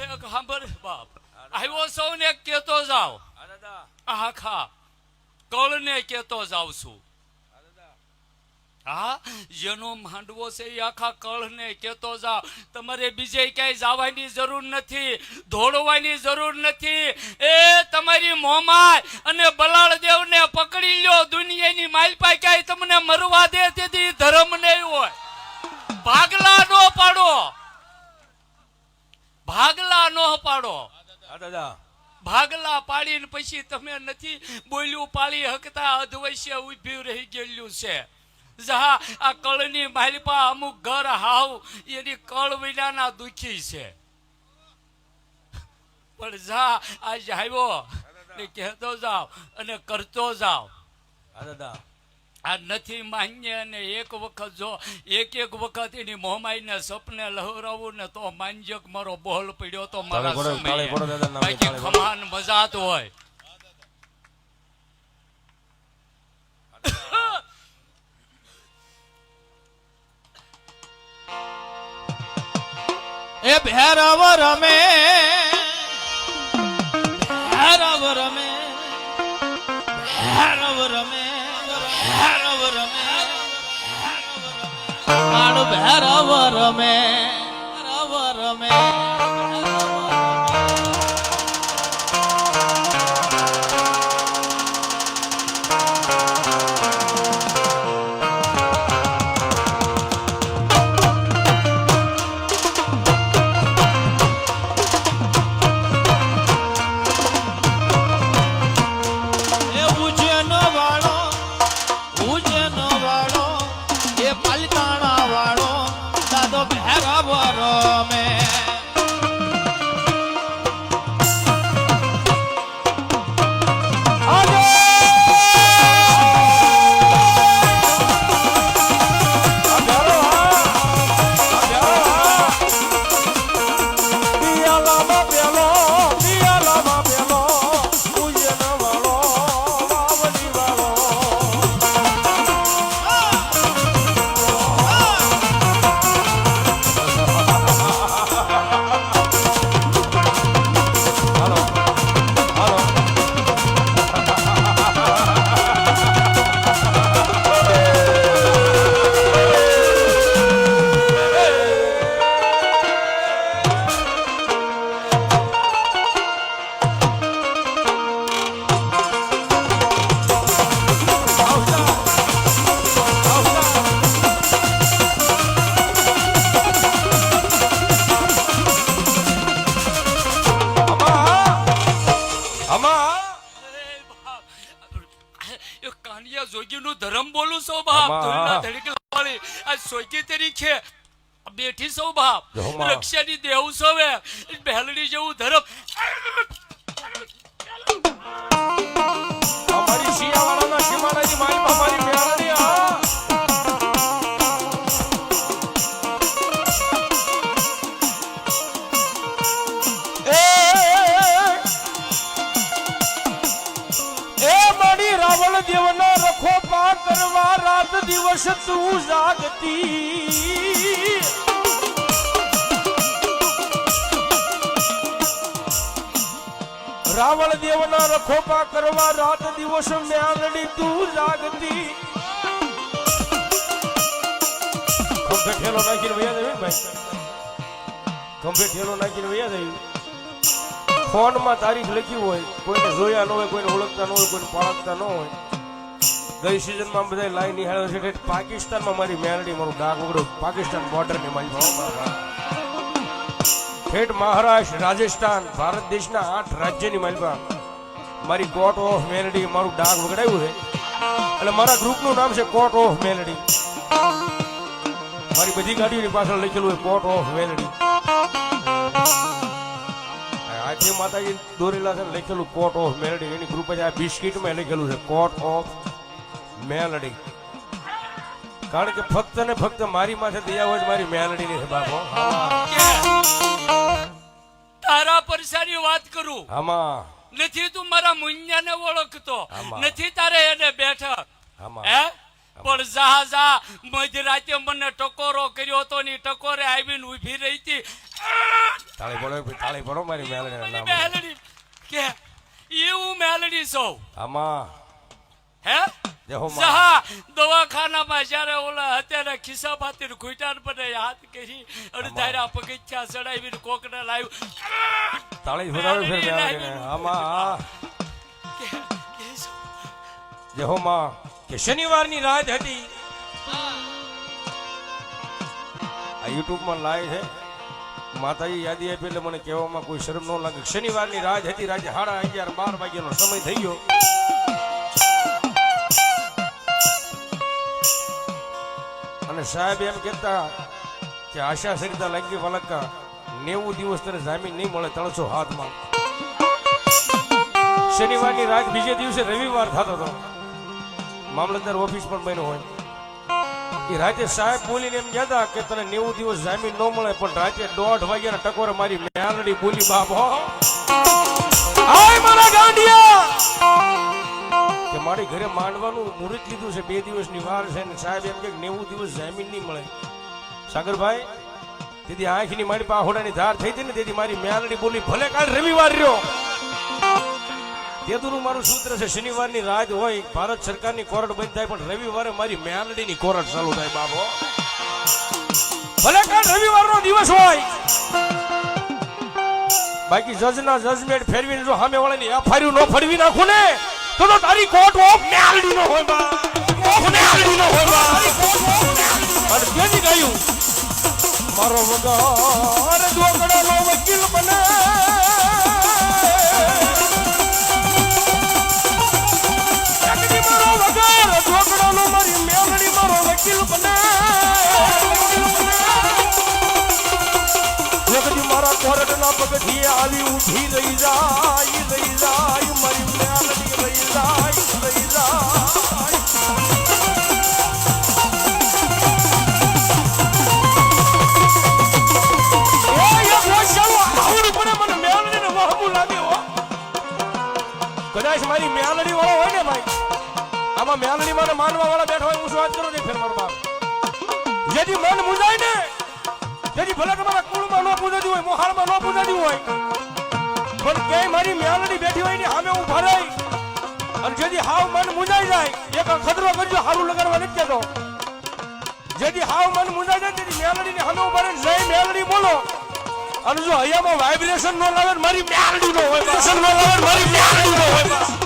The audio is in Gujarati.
સાંભળ બાપ આવ્યો સૌને કેતો જાવ આખા કળને કેતો જાવ છું હા જેનો માંડવો છે એ આખા કળને કેતો જાવ તમારે બીજે ક્યાંય જવાની જરૂર નથી દોડવાની જરૂર નથી એ તમારી મોમાય અને બલાળ દેવને પકડી લ્યો દુનિયાની માલપા ક્યાંય તમને મરવા દે તેથી ધર્મ નહીં હોય ભાગલા નો પાડો ભાગલા નો પાડો. દાદા. ભાગલા પાડીને પછી તમે નથી બોલ્યું પાળી હકતા અધવશ્ય ઊભી રહી ગયેલું છે. જહા આ કળની માલિપા અમુક ઘર હાવ એની કળ વિનાના દુખી છે. પણ જા આજ આવ્યો ને કહેતો જાવ અને કરતો જાવ. દાદા. આ નથી માન્ય ને એક વખત જો એક એક વખત એની મોમાઈને સપને લહરાવું ને તો માનજક મારો બોલ પડ્યો તો મારા સમયે. બાકી ખમાન મજાત હોય. એ ભેરવ રમે ભેરવ રમે ભેરવ રમે. ભેરવ રમે. ભૈરવ રમે. જોગીનું ધર્મ બોલું છો બાપ. ધૂળના ધડકલા વાળી આ સોગી તરીકે બેઠી છો બાપ. રક્ષાની દેવ હવે. બેલડી જેવું ધર્મ. કરવા રાત દિવસ તું જાગતી. રાવણ દેવના રખો પા કરવા રાત દિવસ મ્યાલડી તું જાગતી. ખંભે ઠેલો નાખીને વયા દેવી ભાઈ. ખંભે ઠેલો નાખીને વૈયા દેવી ફોનમાં તારીખ લખી હોય, કોઈને જોયા ન હોય, કોઈને ઓળખતા ન હોય, કોઈને પાળકતા ન હોય. ગઈ સિઝનમાં બધા લાઈન નિહાળ્યો છે. પાકિસ્તાનમાં મારી મેલડી, મારું ડાક ઉગડું પાકિસ્તાન બોર્ડરની મારી ઠેઠ મહારાષ્ટ્ર, રાજસ્થાન, ભારત દેશના આઠ રાજ્યની માલિકા મારી કોટ ઓફ મેલડી મારું ડાક વગડાયું છે. એટલે મારા ગ્રુપનું નામ છે કોટ ઓફ મેલડી. મારી બધી ગાડીઓની પાછળ લખેલું છે કોટ ઓફ મેલડી. આજે માતાજી દોરેલા છે લખેલું કોટ ઓફ મેલડી. એની ગ્રુપ જ આ બિસ્કિટમાં લખેલું છે કોટ ઓફ મેલડી. કારણ કે ફક્ત ને ફક્ત મારી માથે દયા હોય મારી મેલડી ની બાપો. તારા પરસાની વાત કરું. આમાં. નથી તું મારા મુન્યાને ઓળખતો. નથી તારે એને બેઠક હે? પણ જહાજા જા મધરાતે મને ટકોરો કર્યો હતો ની ટકોરે આવીને ઊભી રહી હતી. તાળી પડો તાળી પડો મારી મેલડી મેલડી કે એવું મેલડી સૌ આમાં. હે? દવાખાનામાં જ્યારે ઓલા અત્યારે ખિસ્સા પાતી ખૂટ્યા પર હાથ કરી અને તારા પગથિયા ચડાવી કોકને લાવ્યું. તાળી ફોડાવે ફેર મેલડી મેલડીને લાવી. આમાં જહો? દેહો માં કે શનિવારની રાત હતી. આ યુટ્યુબમાં લાઈવ છે. માતાજી યાદી આપી એટલે મને કહેવામાં કોઈ શરમ ન લાગે. શનિવારની રાત હતી. રાતે સાડા અગિયાર બાર વાગ્યાનો સમય થઈ ગયો. અને સાહેબ એમ કહેતા કે આશા સરિતા લાગી વલકા નેવું દિવસ તને જામીન નહીં મળે ત્રણસો હાથમાં. શનિવારની રાત બીજે દિવસે રવિવાર થતો હતો. મામલતદાર ઓફિસ પણ બન્યો હોય. એ રાતે સાહેબ બોલીને એમ કહેતા કે તને નેવું દિવસ જામીન ન મળે, પણ રાતે દોઢ વાગ્યાના ટકોરે મારી મેલડી બોલી, બાપ હો! મારી ઘરે માંડવાનું મુહૂર્ત લીધું છે. બે દિવસની વાર છે ને સાહેબ એમ કે નેવું દિવસ જામીન નહીં મળે. સાગરભાઈ, તેથી આંખની મારી પાહોડાની ધાર થઈ હતી ને, તેથી મારી મ્યાલડી બોલી, ભલે કાલ રવિવાર રહ્યો. તેદુનું મારું સૂત્ર છે, શનિવારની રાત હોય, ભારત સરકારની કોર્ટ બંધ થાય, પણ રવિવારે મારી મ્યાલડીની કોરટ ચાલુ થાય બાબો ભલે કાલ રવિવારનો દિવસ હોય. બાકી જજના જજમેન્ટ ફેરવીને જો સામે વાળાની એફઆઈઆર નો ફરવી નાખું ને તો તો તારી કોર્ટ ઓફ મેલડી નો હોય બા. ઓફ મેલડી નો હોય બા. અને તેથી કહ્યું મારો વગર દોકડાનો વકીલ બને. મારો વગર ઢોકળાનો મારી મેલડી મારો વકીલ મારા કોરટના પગથી આવી ઉઠી રહી જાય. કદાચ મારી મ્યાલડી વાળો હોય ને ભાઈ, આમાં મ્યાલડી માં માનવા વાળા બેઠા હોય, હું શું વાત કરું નહીં ફેર મારો બાપ. જેથી મન મુંજાય ને, જેથી ભલે તમારા કુળમાં ન પૂજાતી હોય, મોહાળમાં ન પૂજાતી હોય, પણ ક્યાંય મારી મ્યાલડી બેઠી હોય ને સામે હું રહી, અને જેથી હાવ મન મુંજાઈ જાય, એક ખતરો કરજો, હારું લગાડવા નથી કહેતો. જેથી હાવ મન મુંજાઈ જાય તેથી મેલડીને સામે ઊભા રહીને જય મ્યાલડી બોલો. અને જો હૈયામાં વાઇબ્રેશન ન લાવે મારી મ્યાલડી નો હોય ન લાવે મારી મેલડી નો હોય બસ.